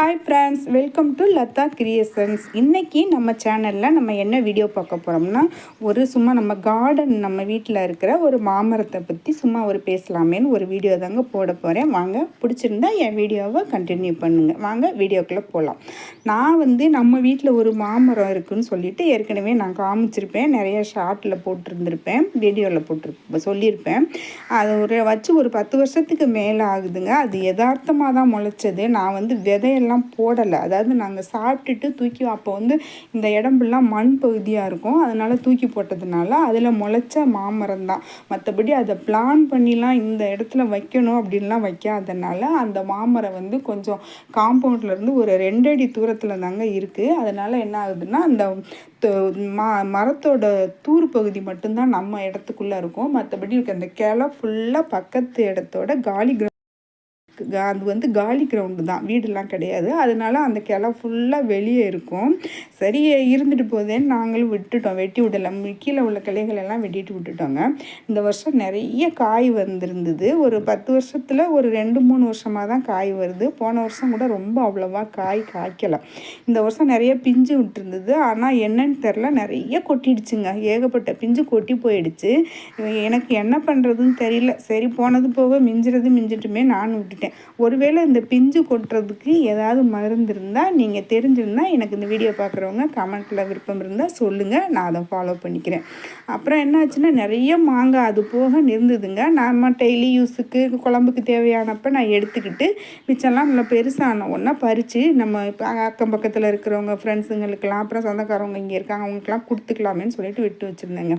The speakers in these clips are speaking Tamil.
Hi friends welcome to Latha creations இன்றைக்கி நம்ம சேனலில் நம்ம என்ன வீடியோ பார்க்க போகிறோம்னா ஒரு சும்மா நம்ம கார்டன் நம்ம வீட்டில் இருக்கிற ஒரு மாமரத்தை பற்றி சும்மா ஒரு பேசலாமேன்னு ஒரு வீடியோ தாங்க போட போகிறேன் வாங்க பிடிச்சிருந்தா என் வீடியோவை கண்டினியூ பண்ணுங்கள் வாங்க வீடியோக்குள்ளே போகலாம் நான் வந்து நம்ம வீட்டில் ஒரு மாமரம் இருக்குதுன்னு சொல்லிட்டு ஏற்கனவே நான் காமிச்சிருப்பேன். நிறைய ஷார்ட்டில் போட்டிருந்துருப்பேன். வீடியோவில் போட்டிருப்பேன் சொல்லியிருப்பேன். அது ஒரு வச்சு ஒரு பத்து வருஷத்துக்கு மேலே ஆகுதுங்க. அது யதார்த்தமாக தான் முளைச்சது. நான் வந்து விதையெல்லாம் எல்லாம் போடலை. அதாவது நாங்கள் சாப்பிட்டுட்டு தூக்கி அப்போ வந்து இந்த இடம் ஃபுல்லாக மண் பகுதியாக இருக்கும். அதனால் தூக்கி போட்டதுனால அதில் முளைச்ச மாமரம் தான். மற்றபடி அதை பிளான் பண்ணிலாம் இந்த இடத்துல வைக்கணும் அப்படின்லாம் வைக்காதனால அந்த மாமரம் வந்து கொஞ்சம் காம்பவுண்ட்லேருந்து ஒரு ரெண்டடி தூரத்தில் தாங்க இருக்குது அதனால் என்ன ஆகுதுன்னா அந்த மா மரத்தோட தூர் பகுதி மட்டும்தான் நம்ம இடத்துக்குள்ளே இருக்கும். மற்றபடி இருக்க அந்த கிளை ஃபுல்லாக பக்கத்து இடத்தோட காலி அது வந்து காலி கிரவுண்டு தான். வீடெல்லாம் கிடையாது. அதனால அந்த கிளை ஃபுல்லாக வெளியே இருக்கும். சரி இருந்துட்டு போதேன்னு நாங்களும் விட்டுட்டோம். வெட்டி விடலை. கீழே உள்ள கிளைகள் எல்லாம் வெட்டிட்டு விட்டுட்டோங்க. இந்த வருஷம் நிறைய காய் வந்திருந்தது. ஒரு பத்து வருஷத்தில் ஒரு ரெண்டு மூணு வருஷமாக தான் காய் வருது. போன வருஷம் கூட ரொம்ப அவ்வளோவா காய் காய்க்கலை. இந்த வருஷம் நிறைய பிஞ்சு விட்டுருந்தது. ஆனால் என்னன்னு தெரில நிறைய கொட்டிடுச்சுங்க. ஏகப்பட்ட பிஞ்சு கொட்டி போயிடுச்சு. எனக்கு என்ன பண்ணுறதுன்னு தெரியல. சரி போனது போக மிஞ்சுறது மிஞ்சிட்டுமே நான் விட்டுட்டேன். இருக்கேன் ஒருவேளை இந்த பிஞ்சு கொட்டுறதுக்கு ஏதாவது மருந்து இருந்தால் நீங்கள் தெரிஞ்சிருந்தால் எனக்கு இந்த வீடியோ பார்க்குறவங்க கமெண்ட்டில் விருப்பம் இருந்தால் சொல்லுங்கள் நான் அதை ஃபாலோ பண்ணிக்கிறேன். அப்புறம் என்னாச்சுன்னா நிறைய மாங்காய் அது போக நிறந்ததுங்க நம்ம டெய்லி யூஸுக்கு குழம்புக்கு தேவையானப்போ நான் எடுத்துக்கிட்டு மிச்சம்லாம் நல்லா பெருசான ஒன்றா பறித்து நம்ம அக்கம் பக்கத்தில் இருக்கிறவங்க ஃப்ரெண்ட்ஸுங்களுக்கெல்லாம் அப்புறம் சொந்தக்காரவங்க இங்கே இருக்காங்க அவங்களுக்கெல்லாம் கொடுத்துக்கலாமேன்னு சொல்லிட்டு விட்டு வச்சுருந்தேங்க.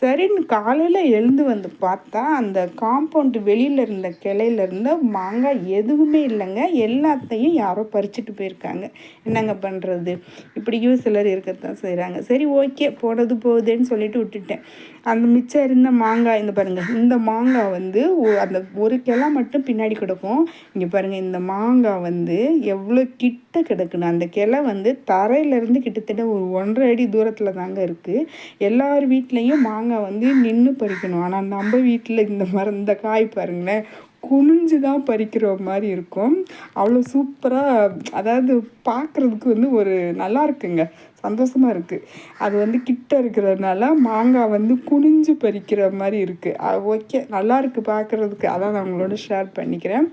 சரின்னு காலையில் எழுந்து வந்து பார்த்தா அந்த காம்பவுண்டு வெளியில் இருந்த கிளையிலேருந்து மாங்காய் மாங்காய் எதுவுமே இல்லைங்க. எல்லாத்தையும் யாரோ பறிச்சுட்டு போயிருக்காங்க. என்னங்க பண்ணுறது இப்படியும் சிலர் இருக்கத்தான் செய்கிறாங்க சரி ஓகே போனது போகுதுன்னு சொல்லிட்டு விட்டுட்டேன். அந்த மிச்சம் இருந்த மாங்காய் இந்த பாருங்கள் இந்த மாங்காய் வந்து அந்த ஒரு கிளை மட்டும் பின்னாடி கிடக்கும். இங்கே பாருங்கள் இந்த மாங்காய் வந்து எவ்வளோ கிட்ட கிடக்குன்னு. அந்த கிளை வந்து தரையிலேருந்து கிட்டத்தட்ட ஒரு ஒன்றரை அடி தூரத்தில் தாங்க இருக்குது எல்லார் வீட்லேயும் மாங்காய் வந்து நின்று பறிக்கணும். ஆனால் நம்ம வீட்டில் இந்த மரம் இந்த காய் பாருங்களேன் குனிஞ்சு தான் பறிக்கிற மாதிரி இருக்கும். அவ்வளோ சூப்பராக அதாவது பார்க்குறதுக்கு வந்து ஒரு நல்லா இருக்குங்க. சந்தோஷமாக இருக்குது அது வந்து கிட்ட இருக்கிறதுனால மாங்காய் வந்து குனிஞ்சு பறிக்கிற மாதிரி இருக்குது ஓகே நல்லா இருக்குது பார்க்குறதுக்கு அதான் நான் உங்களோட ஷேர் பண்ணிக்கிறேன்.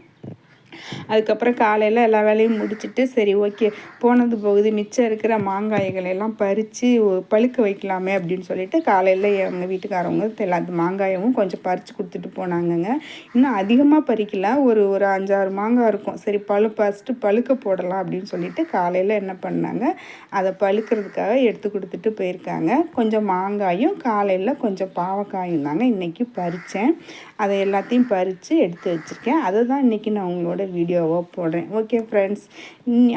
அதுக்கப்புறம் காலையில் எல்லா வேலையும் முடிச்சுட்டு சரி ஓகே போனது போகுது. மிச்சம் இருக்கிற மாங்காய்களை எல்லாம் பறித்து பழுக்க வைக்கலாமே அப்படின்னு சொல்லிட்டு காலையில் எங்கள் வீட்டுக்காரவங்க எல்லாத்து மாங்காயமும் கொஞ்சம் பறித்து கொடுத்துட்டு போனாங்கங்க. இன்னும் அதிகமாக பறிக்கல. ஒரு ஒரு அஞ்சாறு மாங்காய் இருக்கும். சரி பழு ஃபஸ்ட்டு பழுக்க போடலாம் அப்படின்னு சொல்லிட்டு காலையில் என்ன பண்ணாங்க அதை பழுக்கிறதுக்காக எடுத்து கொடுத்துட்டு போயிருக்காங்க. கொஞ்சம் மாங்காயும் காலையில் கொஞ்சம் பாவக்காயும் தாங்க இன்றைக்கி பறித்தேன் அதை எல்லாத்தையும் பறித்து எடுத்து வச்சுருக்கேன். அதை தான் இன்றைக்கி நான் உங்களோட வீடியோவாக போடுறேன். ஓகே ஃப்ரெண்ட்ஸ்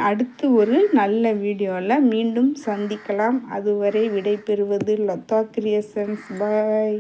அடுத்து ஒரு நல்ல வீடியோவில் மீண்டும் சந்திக்கலாம். அதுவரை விடைபெறுவது லதா கிரியேஷன்ஸ். பாய்